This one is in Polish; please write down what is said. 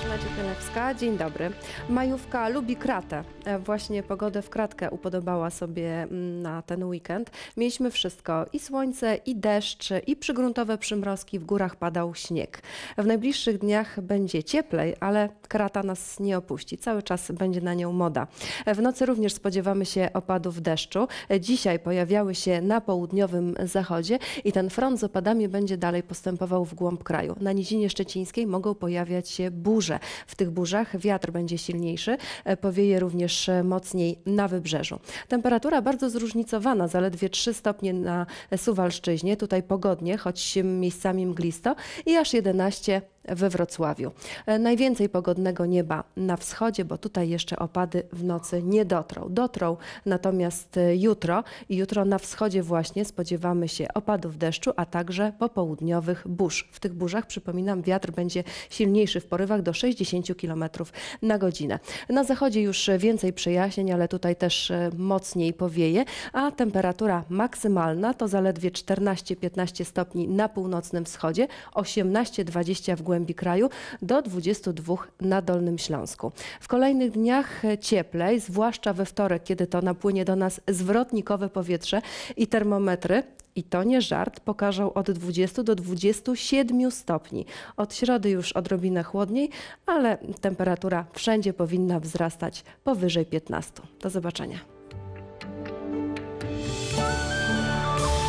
Katarzyna Ciechelewska, dzień dobry. Majówka lubi kratę. E, Właśnie pogodę w kratkę upodobała sobie mm, na ten weekend. Mieliśmy wszystko, i słońce, i deszcz, i przygruntowe przymrozki, w górach padał śnieg. W najbliższych dniach będzie cieplej, ale krata nas nie opuści. Cały czas będzie na nią moda. E, W nocy również spodziewamy się opadów deszczu. E, Dzisiaj pojawiały się na południowym zachodzie i ten front z opadami będzie dalej postępował w głąb kraju. Na nizinie szczecińskiej mogą pojawiać się burze. W tych burzach wiatr będzie silniejszy, e, powieje również e, mocniej na wybrzeżu. Temperatura bardzo zróżnicowana, zaledwie 3 stopnie na Suwalszczyźnie, tutaj pogodnie, choć miejscami mglisto i aż 11 we Wrocławiu. E, Najwięcej pogodnego nieba na wschodzie, bo tutaj jeszcze opady w nocy nie dotrą. Dotrą natomiast e, jutro i jutro na wschodzie właśnie spodziewamy się opadów deszczu, a także popołudniowych burz. W tych burzach, przypominam, wiatr będzie silniejszy w porywach do 60 km na godzinę. Na zachodzie już więcej przejaśnień, ale tutaj też e, mocniej powieje, a temperatura maksymalna to zaledwie 14-15 stopni na północnym wschodzie, 18-20 w głębi kraju, do 22 na Dolnym Śląsku. W kolejnych dniach e, cieplej, zwłaszcza we wtorek, kiedy to napłynie do nas zwrotnikowe powietrze i termometry i to nie żart, pokażą od 20 do 27 stopni. Od środy już odrobinę chłodniej, ale temperatura wszędzie powinna wzrastać powyżej 15. Do zobaczenia.